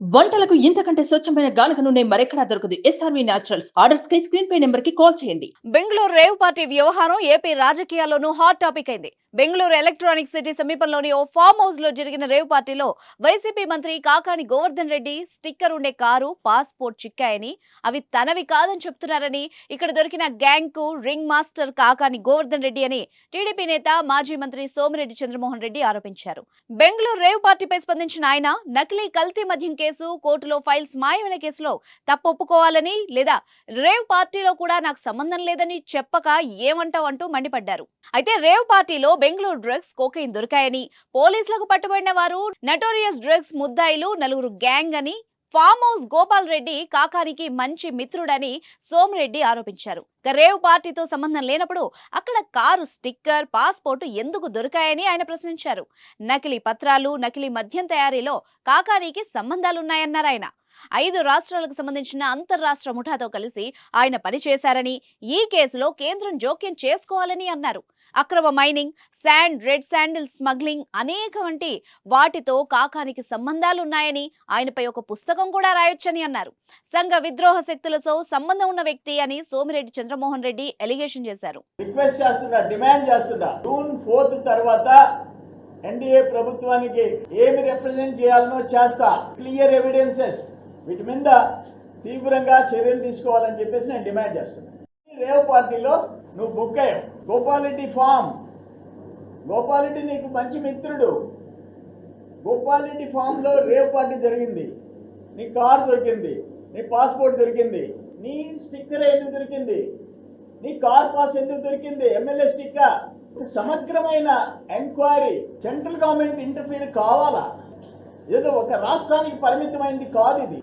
వంటలకు ఇంతకంటే స్వచ్ఛమైన గానుక నూనె మరెక్కడా దొరకదు. S R V Naturals orders కై స్క్రీన్ పై నెంబర్కి కాల్ చేయండి. బెంగళూరు రేవ్ పార్టీ వ్యవహారం ఏపీ రాజకీయాల్లోనూ హాట్ టాపిక్ అయింది. బెంగళూరు ఎలక్ట్రానిక్ సిటీ సమీపంలోని ఓ ఫామ్ హౌస్లో జరిగిన రేవ్ పార్టీలో వైసీపీ మంత్రి కాకాని గోవర్ధన్ రెడ్డి స్టిక్కర్ ఉండే కారు పాస్పోర్ట్ చిక్కాయని అవి తనవి కాదని చెప్తున్నారని ఇక్కడ దొరికిన గ్యాంగ్కు రింగ్ మాస్టర్ కాకాని గోవర్ధన్ రెడ్డి అని టీడీపీ నేత మాజీ మంత్రి సోమిరెడ్డి చంద్రమోహన్ రెడ్డి ఆరోపించారు. బెంగళూరు రేవ్ పార్టీపై స్పందించిన ఆయన నకిలీ కల్తీ మద్యం కేసు కోర్టులో ఫైల్స్ మాయమైన కేసులో తప్పు ఒప్పుకోవాలని లేదా రేవ్ పార్టీలో కూడా నాకు సంబంధం లేదని చెప్పక ఏమంటావు అంటూ మండిపడ్డారు. అయితే రేవ్ పార్టీలో బెంగళూరు డ్రగ్స్ కోకెయిన్ దొరికాయని పోలీసులకు పట్టుబడిన వారు నటోరియస్ డ్రగ్స్ ముద్దాయిలు నలుగురు గ్యాంగ్ అని ఫామ్ హౌస్ గోపాల్ రెడ్డి కాకానికి మంచి మిత్రుడని సోమిరెడ్డి ఆరోపించారు. రేవ్ పార్టీతో సంబంధం లేనప్పుడు అక్కడ కారు స్టిక్కర్ పాస్పోర్ట్ ఎందుకు దొరికాయని ఆయన ప్రశ్నించారు. నకిలీ పత్రాలు నకిలీ మద్యం తయారీలో కాకానికి సంబంధాలున్నాయన్నారు ఆయన. ఐదు రాష్ట్రాలకు సంబంధించిన అంతర్రాష్ట్ర ముఠాతో కలిసి ఆయన పనిచేశారని ఈ కేసులో కేంద్రం జోక్యం చేసుకోవాలని అన్నారు. అక్రమ mining sand red sandal smuggling అనేక వంటి వాటితో కాకానికి సంబంధాలున్నాయని ఆయనపై ఒక పుస్తకం కూడా రాయొచ్చని అన్నారు. సంఘ విద్రోహ శక్తులతో సంబంధం ఉన్న వ్యక్తి అని సోమిరెడ్డి చంద్రమోహన్ రెడ్డి ఎలిగేషన్ చేశారు. రిక్వెస్ట్ చేస్తున్నా డిమాండ్ చేస్తున్నా. జూన్ ఫోర్త్ తర్వాత ఎన్డీఏ ప్రభుత్వానికి ఏమి రిప్రజెంట్ చేయాలనో చేస్తా. Clear evidences. వీటి మీద తీవ్రంగా చర్యలు తీసుకోవాలని చెప్పేసి నేను డిమాండ్ చేస్తున్నా. రేవ్ పార్టీలో నువ్వు బుక్. అయ్యావు గోపాలరెడ్డి ఫామ్. గోపాలరెడ్డి నీకు మంచి మిత్రుడు. గోపాలరెడ్డి ఫామ్లో రేవ్ పార్టీ జరిగింది. నీ కార్ దొరికింది. నీ పాస్పోర్ట్ దొరికింది. నీ స్టిక్కర్ ఎందుకు దొరికింది? నీ కార్ పాస్ ఎందుకు దొరికింది? MLA sticker. సమగ్రమైన ఎంక్వైరీ. సెంట్రల్ గవర్నమెంట్ ఇంటర్ఫీర్ కావాలా? ఏదో ఒక రాష్ట్రానికి పరిమితమైంది కాదు ఇది.